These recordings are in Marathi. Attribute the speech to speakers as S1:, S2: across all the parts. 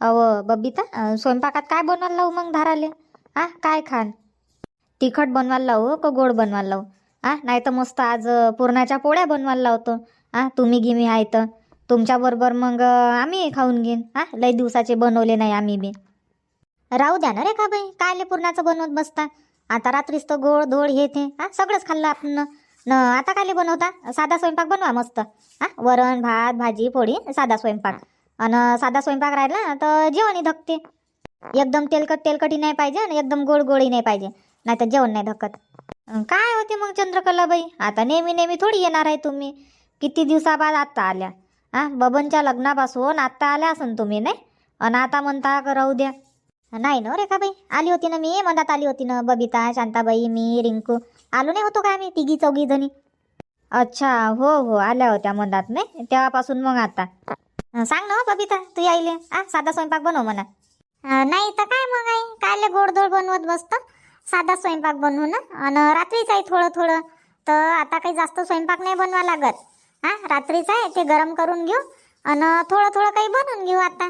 S1: अव बबिता स्वयंपाकात काय बनवायला लावू मग धाराले? आ काय खान? तिखट बनवायला लावू का गोड बनवायला लावू? आ नाही तर मस्त आज पुरणाच्या पोळ्या बनवायला लावतो. आ तुम्ही गिमी आहे तर. तुमच्याबरोबर मग आम्ही खाऊन घेईन. हा लई दिवसाचे बनवले नाही आम्ही बी. राहू द्या ना रे का बाई? कायले पुरणाचं बनवत बसता? आता रात्रीच तर गोड धोड हे ते. हा सगळंच खाल्लं आपण. न आता कायले बनवता? साधा स्वयंपाक बनवा मस्त. हा वरण भात भाजी पोळी साधा स्वयंपाक. आणि साधा स्वयंपाक राहिला तर जेवणही धकते. एकदम तेलकट तेलकटी नाही पाहिजे आणि एकदम गोड गोडही नाही पाहिजे नाही तर जेवण नाही धकत. काय होते मग चंद्रकलाबाई? आता नेहमी नेहमी थोडी येणार आहे तुम्ही. किती दिवसाबाद आत्ता आल्या? हा बबनच्या लग्नापासून आत्ता आल्या असन तुम्ही नाही? आणि आता म्हणता का राहू द्या. नाही ना रेखाबाई आली होती ना मी मनात आली होती ना बबिता शांताबाई मी रिंकू. आलो नाही होतो का आम्ही तिघी चौघी जणी? अच्छा हो हो आल्या होत्या मनात नाही? तेव्हापासून मग आता. सांग ना हो बबिता तू यायले. आ साधा स्वयंपाक बनव म्हणा नाही तर काय मग आई? कायले गोडधोड बनवत बसतं? साधा स्वयंपाक बनवू ना. आणि रात्रीच आहे थोडं थोडं. तर आता काही जास्त स्वयंपाक नाही बनवा लागत. हा रात्रीच आहे ते गरम करून घेऊ. आणि थोडं थोडं काही बनवून घेऊ आता.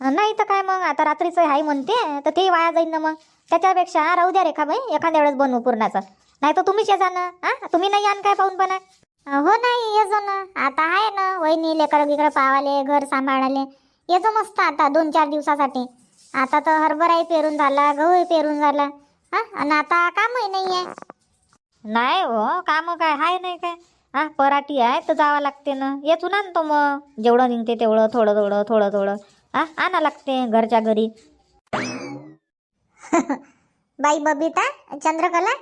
S1: नाही तर काय मग? आता रात्रीचं आहे म्हणते. तर ते वाया जाईन ना मग. त्याच्यापेक्षा राहू द्या रेखाबाई एखाद्या वेळेस बनवू पूर्णाचं. नाही तर तुम्हीच ये ना. हा तुम्ही नाही आण काय पाहून पण? हो नाही ये जो ना. आता आहे ना वहिनी लेकरं बिकरं पावाले घर सांभाळाले. येतो मस्त आता दोन चार दिवसासाठी. आता तर हरभराही पेरून झाला गहूही पेरून झाला. हा आणि आता कामही नाही आहे नाही हो काम काय हाय नाही काय. हा पराठी आहे तर जावं लागते ना. येचून आणतो मग. जेवढं निघते तेवढं थोडं थोडं थोडं थोडं. हा आणा लागते घरच्या घरी. बाई बबिता चंद्रकला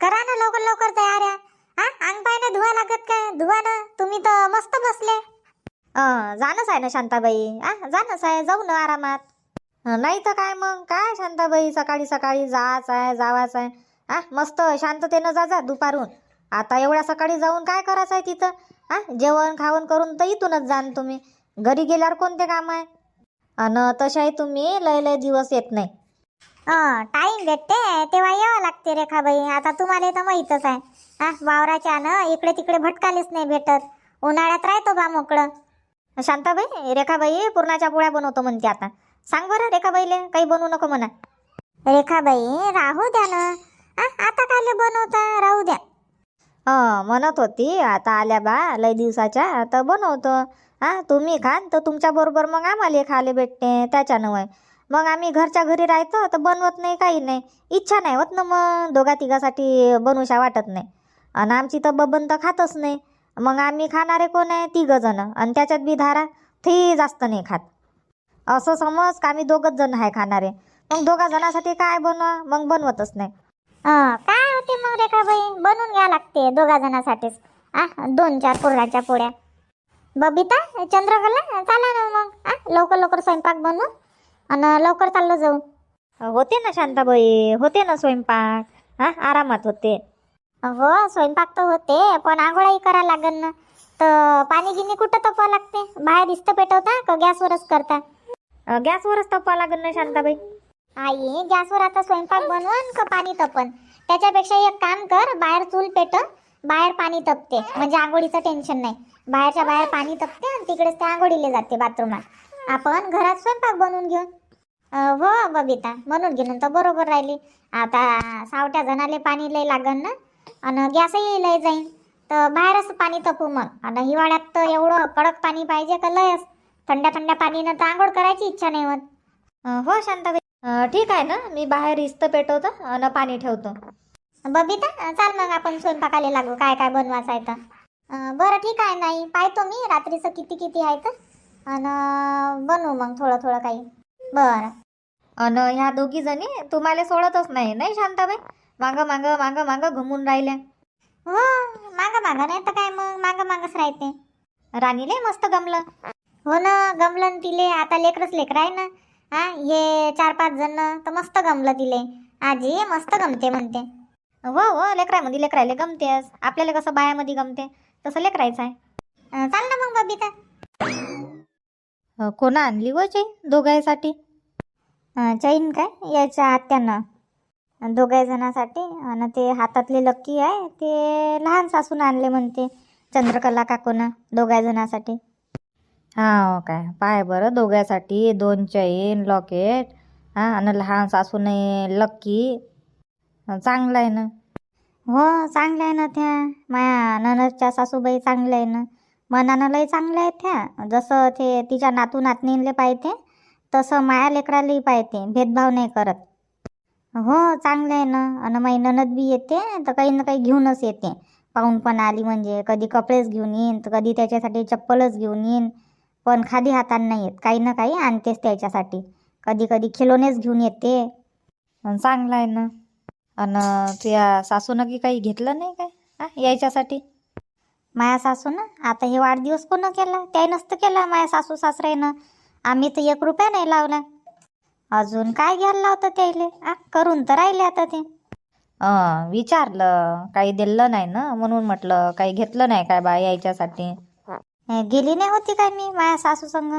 S1: करा ना लवकर लवकर तयार आहे हा? अंग पाय ना धुवा लागत काय? धुवा ना तुम्ही तर मस्त बसले. जाणंच आहे ना शांताबाई. आ जाणंच आहे. जाऊ ना आरामात. नाही तर काय मग? काय शांताबाई? सकाळी सकाळी जाच आहे जावाच आहे. आ मस्त शांततेनं जा जा दुपारून. आता एवढ्या सकाळी जाऊन काय करायचं आहे तिथं? आ जेवण खावण करून तर इथूनच जाण तुम्ही. घरी गेल्यावर कोणते काम आहे? अन तशाही तुम्ही लय लय दिवस येत नाही. टाईम भेटते. तेव्हा यावं लागते रेखाबाई. आता तुम्हाला तर माहीतच आहे. हा वावराच्या ना इकडे तिकडे भटकालेच नाही भेटत. उन्हाळ्यात राहतो बा मोकळं. शांताबाई रेखाबाई पुरणाच्या पोळ्या बनवतो म्हणते आता. सांग बरं रेखाबाईले काही बनवू नको म्हणा. रेखाबाई राहू द्या ना. आ, आता कायले बनवता? राहू द्या. अं, म्हणत होती आता आल्या बा लय दिवसाच्या आता बनवतो. हा तुम्ही खान तर तुमच्या बरोबर मग आम्हाला खाले भेटते त्याच्यानं वय मग आम्ही घरच्या घरी राहतो तर बनवत नाही काही नाही. इच्छा नाही होत ना मग दोघा तिघासाठी बनवशा वाटत नाही. आणि आमची तर बबन तर खातच नाही. मग आम्ही खाणारे कोण आहे? तिघ जण आणि त्याच्यात बी धारा ते जास्त नाही खात. असं समज का आम्ही दोघच जण आहे खाणारे? मग दोघा जणांसाठी काय बनवा? मग बनवतच नाही. काय होते मग रेखाबाई? बनवून घ्या लागते दोघा जणांसाठीच. आ दोन चार पुरणाच्या पोळ्या. बबिता चंद्रकला चाला ना मग. आ लवकर लवकर स्वयंपाक बनवू. आणि लवकर चाललो जाऊ. होते ना शांताबाई? होते ना स्वयंपाक? हा आरामात होते. हो स्वयंपाक तर होते पण आंघोळाही करा लागेल ना. तर पाणी गिनी कुठं तपवा लागते? बाहेर इस्त पेटवता का गॅसवरच करता? गॅसवरच तपवा लागेल ना शांताबाई. आई गॅसवर आता स्वयंपाक बनवून का पाणी तपन? त्याच्यापेक्षा एक काम कर बाहेर चूल पेटव बाहेर पाणी तपते. म्हणजे आंघोळीचं टेन्शन नाही. बाहेरच्या बाहेर पाणी तपते आणि तिकडेच ते आंघोळीला जाते बाथरूमात. आपण घरात स्वयंपाक बनवून घेऊ. अं, हो बबिता म्हणून घेऊन तर बरोबर राहिली. आता सावट्या जणाले पाणी लय लागन ना. आणि गॅसही लय जाईन. तर बाहेरच पाणी तपू मग. आणि हिवाळ्यात तर एवढं कडक पाणी पाहिजे का लयच? थंड्या थंड्या पाणीनं तर आंघोळ करायची इच्छा नाही होत. हो शांताबाई. ठीक आहे ना. मी बाहेर इस्त पेटवतो आणि पाणी ठेवतो. बबिता चाल मग आपण स्वयंपाकाला लागू. काय काय बनवायचं आहे तर बरं ठीक आहे नाही पाहतो मी रात्रीचं किती किती आहे तर. आणि बनवू मग थोडं थोडं काही. बरं. अन ह्या दोघी जणी तुम्हाला सोडतच नाही नाही शांताबाई? माग माग माग माग घुमून राहिल्या. हो माग माग नाही तर काय मग? माग मागच राहते. राणीले मस्त गमलं. हो ना गमलं तिले. आता लेकरच लेकर आहे ना. हा हे चार पाच जण तर मस्त गमलं तिले. आजी मस्त गमते म्हणते. हो हो लेकरामध्ये लेकरायले गमतेच आपल्याला कसं बायामध्ये गमते तसं लेकरायचं आहे. चाल ना मग बबिता. कोणा आणली व चैन दोघांसाठी चैन काय? याच्या आत्यानं. दोघा जणांसाठी. आणि ते हातातले लक्की आहे ते लहान सासून आणले म्हणते चंद्रकला काकूनं दोघा जणांसाठी. हा हो काय? पाय बरं दोघांसाठी. दोन चैन लॉकेट हा आणि लहान सासूने लक्की चांगलं आहे ना? हो चांगलं आहे ना त्या. माया ननदच्या सासूबाई चांगल्या आहे ना? मनानं लई चांगल्या आहेत त्या. जसं ते तिच्या नातू नातनीले पाहिजे तसं माया लेकरालाही पाहिजे. भेदभाव नाही करत. हो चांगलं आहे ना. आणि माई ननद बी येते तर काही ना काही घेऊनच येते. पाहून पण आली म्हणजे कधी कपडेच घेऊन येईन तर कधी त्याच्यासाठी चप्पलच घेऊन येईन. पण खाली हाताने नाही येत काही ना काही आणतेच त्याच्यासाठी. कधी कधी खिलोनेच घेऊन येते. चांगलं आहे ना. अन तुझ्या सासूनं की काही घेतलं नाही काय? आ, यायच्यासाठी माया सासूनं? आता हे वाढदिवस कोण केला? त्याही नसतं केला माया सासू सासऱ्यानं. आम्ही तर एक रुपया नाही लावला. अजून काय घ्यायला लावतं त्याले आ करून तर राहिले आता ते. अं, विचारलं काही दिलं नाही ना? म्हणून म्हटलं काही घेतलं नाही काय बा यायच्यासाठी गेली नाही होती काय मी माझ्या सासू संग?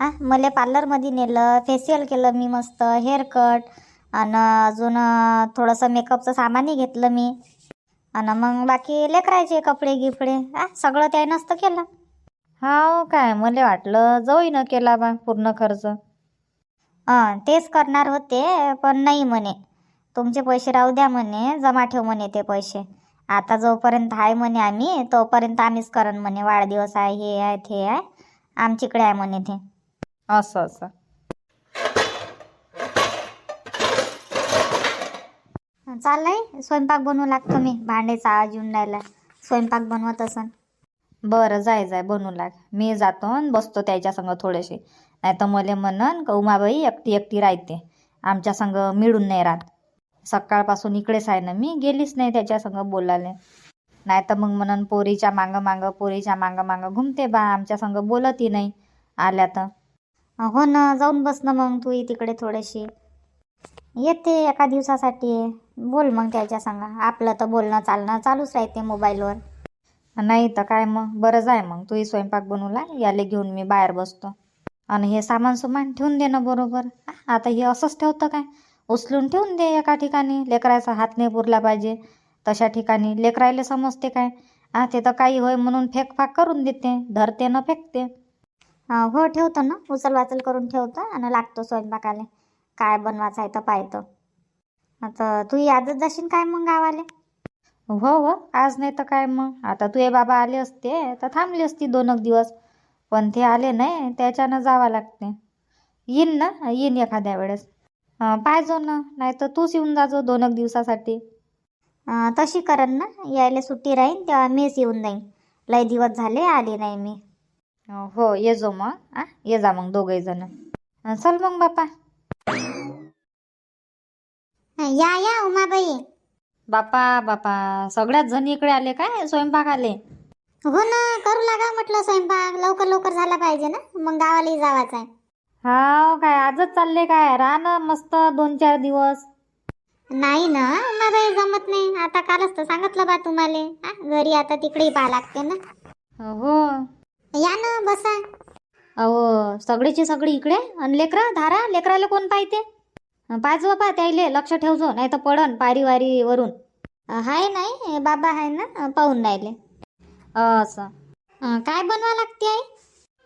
S1: आ मला पार्लरमध्ये नेलं फेशियल केलं मी मस्त हेअर कट आणि अजून थोडंसं मेकअपचं सामानही घेतलं मी. आणि मग बाकी लेकरायचे कपडे गिपडे आ सगळं त्याने नसतं केलं. हो काय मला वाटलं जाऊन केला बा पूर्ण खर्च. हां तेच करणार होते पण नाही म्हणे. तुमचे पैसे राहू द्या म्हणे जमा ठेव म्हणे ते पैसे. आता जोपर्यंत आहे म्हणे आम्ही तोपर्यंत आम्हीच करन म्हणे. वाढदिवस आहे हे आहे ते आहे. आमच्याकडे आहे म्हणे ते. असं असं. चाललंय स्वयंपाक बनवू लागतो मी. भांडेचा आवाज येऊन राहिला. स्वयंपाक बनवत असन. बरं जाय जाय बनवू लाग. मी जातो अन् बसतो त्याच्या संग थोडेसे. नाही तर मला म्हणन का उमाबाई एकटी एकटी राहते आमच्या संग मिळून नाही राहत. सकाळपासून इकडेच आहे ना मी गेलीच नाही त्याच्या संग बोलायला. नाही तर मग म्हणन पोरीच्या मागं मागं पोरीच्या मागं मागं घुमते बा आमच्या संग बोलतही नाही आल्या तर. हो ना जाऊन बस ना मग तू तिकडे थोडीशी. येते एका दिवसासाठी. बोल मग त्याच्या सांगा. आपलं तर बोलणं चालणं चालूच राहते मोबाईलवर. नाही तर काय मग? बरं जाय मग. तूही स्वयंपाक बनवला. याले घेऊन मी बाहेर बसतो. आणि हे सामान सुमान ठेवून दे ना बरोबर. आता हे असंच ठेवतं काय? उचलून ठेवून दे एका ठिकाणी. लेकराचा हात नाही पुरला पाहिजे. तशा ठिकाणी लेकरायला समजते काय? हा ते तर काही होय म्हणून फेकफाक करून देते. धरते ना फेकते. हो ठेवतो ना. उचल वाचल करून ठेवतो आणि लागतो स्वयंपाकाले. काय बनवायचं आहे तर पाहतो. आता तू आजच जाशील काय मग गावाले? हो हो. आज नाही तर काय मग? आता तुझे बाबा आले असते तर थांबली असती दोन एक दिवस. पण ते आले नाही त्याच्यानं जावं लागते येईन ना येईन एखाद्या वेळेस. पाहिजो ना नाही तर तूच येऊन जाजो दोन एक दिवसासाठी. अं, तशी करन ना यायला सुट्टी राहीन तेव्हा मीच येऊन जाईन. लय दिवस झाले आले नाही मी. अं, हो ये जो मग आ ये जा मग दोघे जण. चल मग बापा.
S2: या या उमाबाई.
S1: बापा बापा सगळ्याच जण इकडे आले काय? स्वयंपाक आले?
S2: हो ना करू लागा म्हटलं स्वयंपाक. लवकर लवकर झाला पाहिजे ना. मग गावालाही जावाचं आहे.
S1: हा काय आजच चालले काय? राहा ना मस्त दोन चार दिवस.
S2: नाही ना उमाबाई जमत नाही. आता कालच तर सांगितलं बा तुम्हाला. हा, घरी आता तिकडेही पाहा लागते ना.
S1: हो
S2: या ना बसा.
S1: अहो सगळीची सगळी इकडे. आणि लेकरा धारा लेकराला कोण पाहिजे पाहिजे बापा त्याईले लक्ष ठेवजो. नाही तर पडन पारी वारी वरून.
S2: हाय नाही बाबा आहे ना पाहून राहिले.
S1: असं.
S2: अं, काय बनवा लागते आई?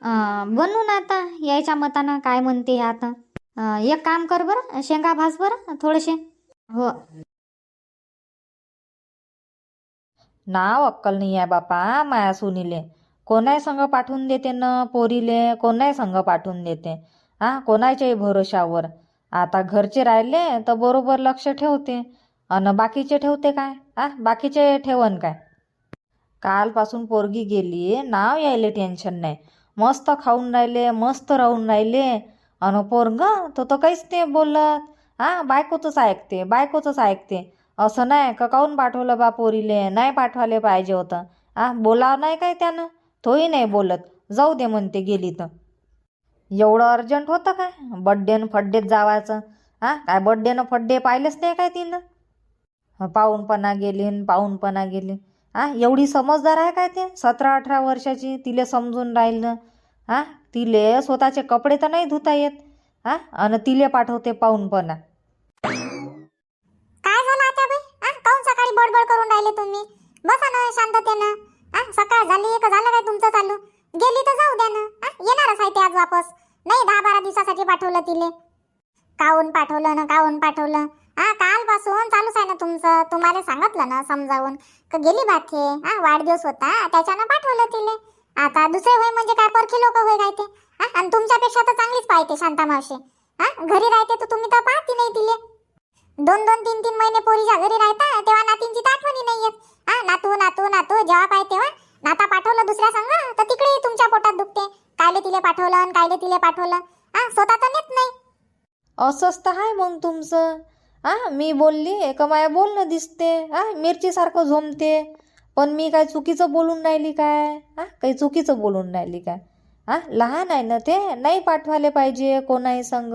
S1: अं, बनवून आता यायच्या मतानं काय म्हणते हे आता. अं, एक काम कर बरं शेंगा भाज बरं थोडेसे. हो. नाव अक्कल नाही आहे बापा माया सुनीले. कोणाही संघ पाठवून देते ना पोरीले कोणाही संघ पाठवून देते. हा कोणाच्याही भरोशावर. आता घरचे राहिले तर बरोबर लक्ष ठेवते. अन बाकीचे ठेवते काय? आ बाकीचे ठेवन काय? कालपासून पोरगी गेली. नाव यायले टेन्शन नाही. मस्त खाऊन राहिले मस्त राहून राहिले. अन पोरग तो तर काहीच नाही बोलत. हा बायकोचंच ऐकते बायकोचंच ऐकते. असं नाही का काऊन पाठवलं बा पोरीले? नाही पाठवायला पाहिजे होतं. आ बोलावं नाही काय त्यानं? तोही नाही बोलत. जाऊ दे म्हणते गेली तर. एवढं अर्जंट होतं काय? बड्डेनं फड्डेत जावायचं. हा काय बड्डेनं फड्डे पाहिलेच नाही काय तिनं? पाहूनपणा गेली पाहूनपणा गेली. आ एवढी समजदार आहे काय ते? सतरा अठरा वर्षाची तिले समजून राहिलं. आ तिले स्वतःचे कपडे तर नाही धुता येत. हा आणि तिले पाठवते पाहूनपणा
S2: काय झालं आता बाई? आ, काहून सकाळी बडबड करून राहिले तुम्ही? बसा ना शांततेनं. आ, सकाळ झाली का झालं काय तुमचं चालू? गेली तर जाऊ द्या ना. हा? येणारच आहे ते आज वापस. नाही दहा बारा दिवसासाठी पाठवलं तिले. काऊन पाठवलं ना काऊन पाठवलं? हा कालपासून चालूच आहे ना तुमचं. तुम्हाला सांगितलं ना समजावून. का गेली बाथे हा वाढदिवस होता. त्याच्यानं पाठवलं तिले. आता दुसरे होय म्हणजे काय परखी लोक होय काय ते? हा? आणि तुमच्यापेक्षा तर चांगलीच पाहिजे शांता मावशी. हा घरी राहते तर तुम्ही तर पाहती नाही तिले. दोन दोन तीन तीन महिने पोरीच्या घरी राहता तेव्हा नातींची तर आठवणी नाही येत. हा नातू नातू नातू जेव्हा पाहिजे तेव्हा नाता पाठवलं दुसऱ्या संघ तर तिकडेही तुमच्या पोटात दुखते. कायले तिले पाठवलं आणि कायले तिले पाठवलं. हा स्वतः तर नेत नाही.
S1: असंच तर आहे मग तुमचं. आ मी बोलली का माया बोलणं दिसते. हा मिरचीसारखं झोमते. पण मी काय चुकीचं बोलून राहिली काय? आ काही चुकीचं बोलून राहिली काय? आ लहान आहे ना ते नाही पाठवायला पाहिजे कोणाही संग.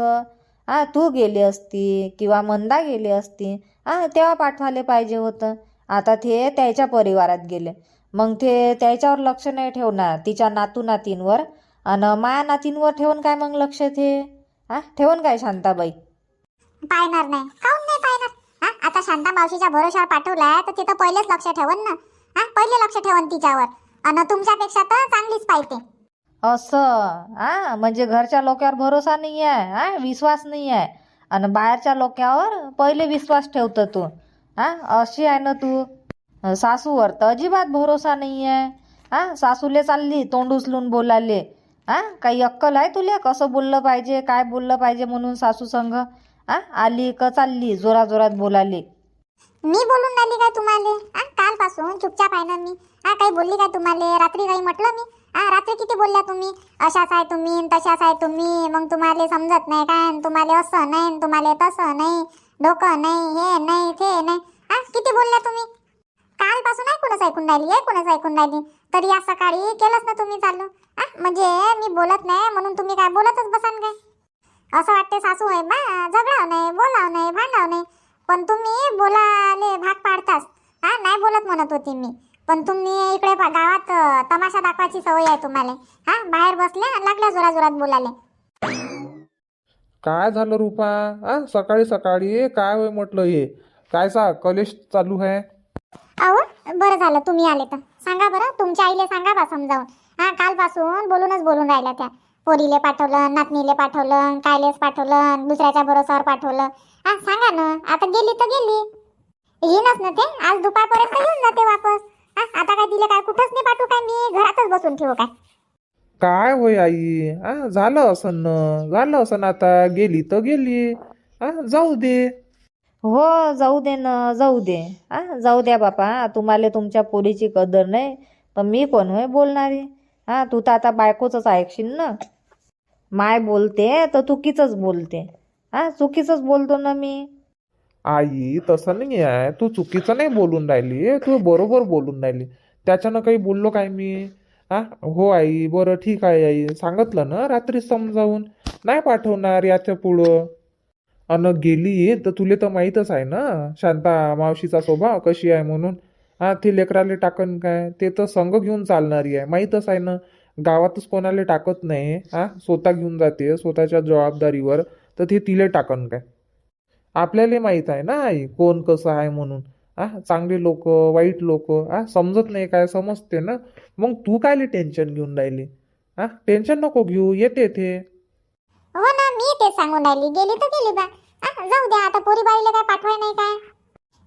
S1: आ तू गेली असती किंवा मंदा गेली असती आ तेव्हा पाठवायला पाहिजे होतं. आता ते त्याच्या परिवारात गेले. मग ते त्याच्यावर लक्ष नाही ठेवणार तिच्या नातू नातींवर आणि माया नातींवर ठेवून काय मग लक्ष ते? आ ठेवून काय शांताबाई?
S2: पाहणार नाही. काहून नाही पाहणार? हा? आता शांता मावशीच्या भरोशावर पाठवलाय तर तिथं पहिलेच लक्ष ठेवन ना. हा? पहिले लक्ष ठेवन तिच्यावर. आणि तुमच्यापेक्षा तर चांगलीच पाहिजे
S1: असं हा? म्हणजे घरच्या लोकांवर भरोसा नाही आहे हा? विश्वास नाही आहे आणि बाहेरच्या लोकांवर पहिले विश्वास ठेवतं तू हा? अशी आहे ना तू. सासूवर तर अजिबात भरोसा नाही आहे हा? सासूले चालली तोंड उचलून बोलाले हा? काही अक्कल आहे तुला? कसं बोललं पाहिजे काय बोललं पाहिजे म्हणून सासू संघ आ? आली का चालली? जोरा जोरात बोलाले.
S2: मी बोलून राहिली काय तुम्हाला? हा कालपासून चुपचाप आहे ना मी. हा काही बोलली काय तुम्हाला? रात्री काही म्हटलं मी? हा रात्री किती बोलल्या तुम्ही? अशाच आहे तुम्ही न तशाच आहे तुम्ही. मग तुम्हाला समजत नाही काय? न तुम्हाला असं नाही न तुम्हाला तसं नाही. डोकं नाही हे नाही ते नाही. हा किती बोलल्या तुम्ही? कालपासून ऐकूनच ऐकून राहिली ऐकूनच ऐकून राहिली. तरी आज सकाळी केलंच ना तुम्ही चालू. आ म्हणजे मी बोलत नाही म्हणून तुम्ही काय बोलतच बसान काय? असं वाटते सासू आहे बा झगडाव नाही बोलाव नाही भांडाव नाही. पण तुम्ही बोलाले भाग पाडताच हा नाही बोलत म्हणत होती मी. पण तुम्ही इकडे गावात तमाशा दाखवायची सवय आहे तुम्हाला. हा बाहेर बसल्या आणि लागल्या जोरा जोरात बोलाले
S3: काय झालं रुपा? आ सकाळी सकाळी काय होय म्हटलं हे काय सा कलेश चालू आहे?
S2: अहो बरं झालं तुम्ही आले तर. सांगा बरं तुमच्या आईले सांगा बा समजावून. हा कालपासून बोलूनच बोलून राहिल्या त्या. पोरीले पाठवलं नातनीले पाठवलं कायलेच पाठवलं दुसऱ्याच्या भरोसावर पाठवलं. हा सांगा ना आता गेली तर गेली. येईनच ना ते आज दुपारपर्यंत येऊन जाते वापस. हा आता काय दिले काय कुठंच नाही पाठवू काय मी घरातच बसून ठेवू काय?
S3: काय होय आई? आ झालं असं न झालं असं आता गेली तर गेली. आ जाऊ दे.
S1: हो जाऊ दे ना जाऊ दे. आ जाऊ द्या बापा तुम्हाला तुमच्या पोरीची कदर नाही तर मी कोण होय बोलणारी? हा तू तर आता बायकोचंच ऐकशील ना. माय बोलते तर चुकीचंच बोलते. हा चुकीचंच बोलतो ना मी.
S3: आई तसं नाही आहे. तू चुकीचं नाही बोलून राहिली. तू बरोबर बोलून राहिली. त्याच्यानं काही बोललो काय मी? आ हो आई बरं ठीक आहे आई. सांगितलं ना रात्री समजावून. नाही पाठवणार याच्या पुढं. अन गेली तर तुले तर माहीतच आहे ना. शांता मावशीचा स्वभाव कशी आहे म्हणून. हा ते लेकराले टाकन काय? ते तर संघ घेऊन चालणारी आहे. माहीतच आहे ना गावातच कोणाला टाकत नाही हा? स्वतः घेऊन जाते स्वतःच्या जबाबदारीवर. तर ते तिले टाकन काय? आपल्याला माहीत आहे ना आई कोण कसं आहे म्हणून. आ चांगले लोक वाईट लोक आ समजत नाही काय समजते ना. मग तू कायले टेन्शन घेऊन राहिली? हा? टेन्शन नको घेऊ येते ते.
S2: हो ना मी ते सांगून राहिली. गेली तर गेली बा. हा, जाऊ द्या आता पोरी बाईला काय पाठवाय नाही काय?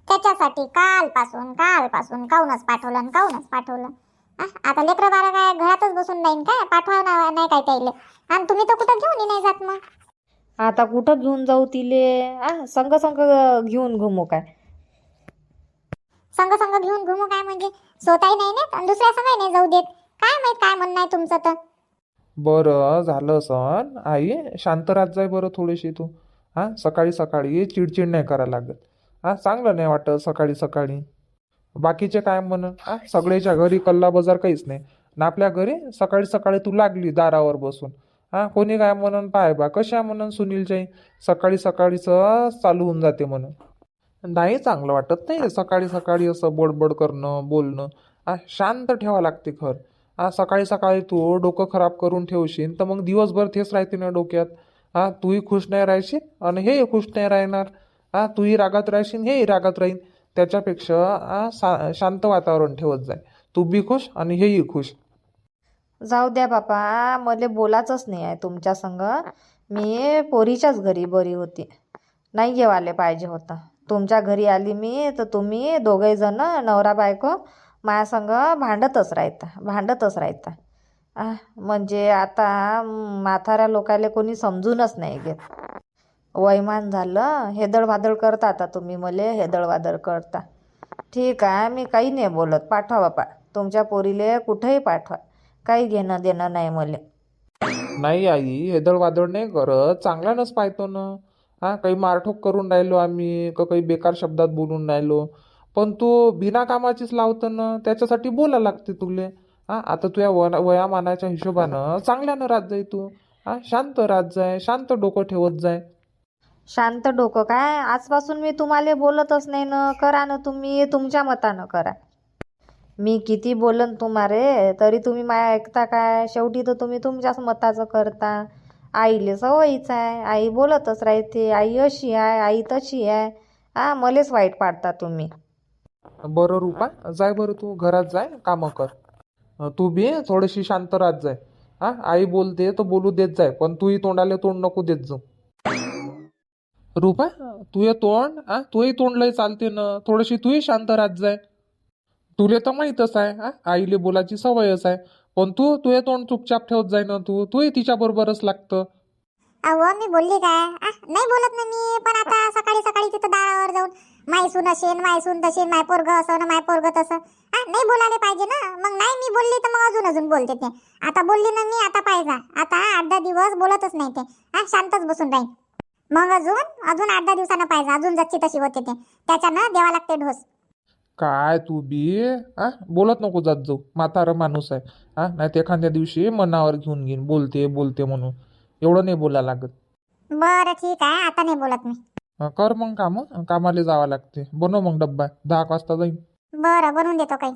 S2: त्याच्यासाठी कालपासून कालपासून काऊनच पाठवलं आणि काऊनच पाठवलं? आता लेकरं बारा काय घरातच बसून राहीन काय? पाठवा ना- नाही काय त्याले. आणि तुम्ही तर कुठं घेऊन नाही जात मग?
S1: आता कुठं घेऊन जाऊ तिले? आ संग संग घेऊन घुमू काय?
S2: संग संग घेऊन घुमू काय म्हणजे? स्वतःही नाही नेत आणि दुसऱ्या संगही नाही जाऊ देत. काय माहीत काय म्हणणं आहे तुमचं तर?
S3: बरं झालं सण. आई शांत राहत जाय बरं थोडीशी तू. हा सकाळी सकाळी चिडचिड नाही करा लागत. हा चांगलं नाही वाटत सकाळी सकाळी. बाकीचे काय म्हणून हा सगळ्याच्या घरी कल्ला बाजार काहीच नाही. ना आपल्या घरी सकाळी सकाळी तू लागली दारावर बसून. हा कोणी काय म्हणून पाय बा कशा म्हणून सुनीलच्याही सकाळी सकाळीच चालू होऊन जाते म्हणून नाही चांगलं वाटत नाही सकाळी सकाळी असं बडबड करणं बोलणं. हा शांत ठेवा लागते घर हा सकाळी सकाळी तू डोकं खराब करून ठेवशील तर मग दिवसभर तेच राहते ना डोक्यात. हा तूही खुश नाही राहशील आणि हेही खुश नाही राहणार. हा तूही रागात राहशील हेही रागात राहीन. त्याच्यापेक्षा सा शांत वातावरण ठेवत जाय. तू बी खुश आणि हेही खुश.
S1: जाऊ द्या बापा मला बोलायचंच नाही आहे तुमच्या संग. मी पोरीच्याच घरी बरी होती. नाही घेवाले पाहिजे होतं. तुमच्या घरी आली मी तर तुम्ही दोघे जण नवरा बायको माझ्यासंग भांडतच राहता भांडतच राहता. म्हणजे आता म्हाताऱ्या लोकाले कोणी समजूनच नाही घेत. वैमान झालं. हेदळवादळ करता आता तुम्ही मले हेदळवादळ करता. ठीक आहे मी काही नाही बोलत. पाठवा बापा. तुमच्या पोरीले कुठेही पाठवा. काही घेणं देणं नाही मले.
S3: नाही आई हेदळवादळ नाही करत. चांगल्यानंच पाहतो ना. हा काही मारठोक करून राहिलो आम्ही का काही बेकार शब्दात बोलून राहिलो. पण तू बिना कामाचीच लावतो ना त्याच्यासाठी बोला लागते तुले. हा आता तुझ्या वया वयामानाच्या हिशोबानं चांगल्यानं राहत जाय तू. हा शांत राहत जाय शांत डोकं ठेवत जाय.
S1: शांत डोकं. काय? आजपासून मी तुम्हाला बोलतच नाही. ना करा ना तुम्ही तुमच्या मतानं करा. मी किती बोलन तुम्हारे तरी तुम्ही माया ऐकता काय? शेवटी तर तुम्ही तुमच्याच मताचं करता. आईले सवयीच आहे. आई बोलतच राहते. आई अशी आहे आई तशी आहे. हा मलेच वाईट पाडता तुम्ही.
S3: बरं रूपा जाय बरं तू घरात जाय कामं कर. अं, तू बी थोडीशी शांत राहत जाय. हा आई बोलते तर बोलू देत जाय पण तूही तोंडाला तोंड नको देत जाऊ. रूपा तुझे तोंड हा? तुही तोंड लय चालते ना. थोडीशी तूही शांत राहत जाय. तुले तर माहीतच आहे हा? आईले बोलायची सवयच आहे. पण तू तुझे तोंड चुपचाप ठेवत जाय ना तू. तूही तिच्या बरोबरच लागतं.
S2: अहो मी बोलली काय? आ, नाही बोलत ना मी पण आता सकाळी सकाळी तिथं दारावर जाऊन माय सून असेल माय सून तसेन माय पोरग असं ना माय पोरग तसं. हा? नाही बोलायला पाहिजे ना. मग नाही मी बोलली तर मग अजून अजून बोलते ते. आता बोलली ना मी आता पाहिजे आता आठ दहा दिवस बोलतच नाही ते. हा? शांतच बसून राहील मग अजून? अजून आठ दहा दिवसानं पाहिजे. अजून जच्ची तशी होते ते. त्याच्यानं द्यावा लागते ढोस.
S3: काय तू बी? आ? बोलत नको जात जाऊ. म्हातारा माणूस आहे. हा नाही तर एखाद्या दिवशी मनावर घेऊन घेईन. बोलते बोलते म्हणून. एवढं नाही बोला लागत.
S2: बरं ठीक आहे. आता नाही बोलत मी.
S3: हं, कर मग काम. कामाला जावं लागते. बनव मग डब्बा. दहा एक वाजता जाईन.
S2: बरं बनवून देतो काही.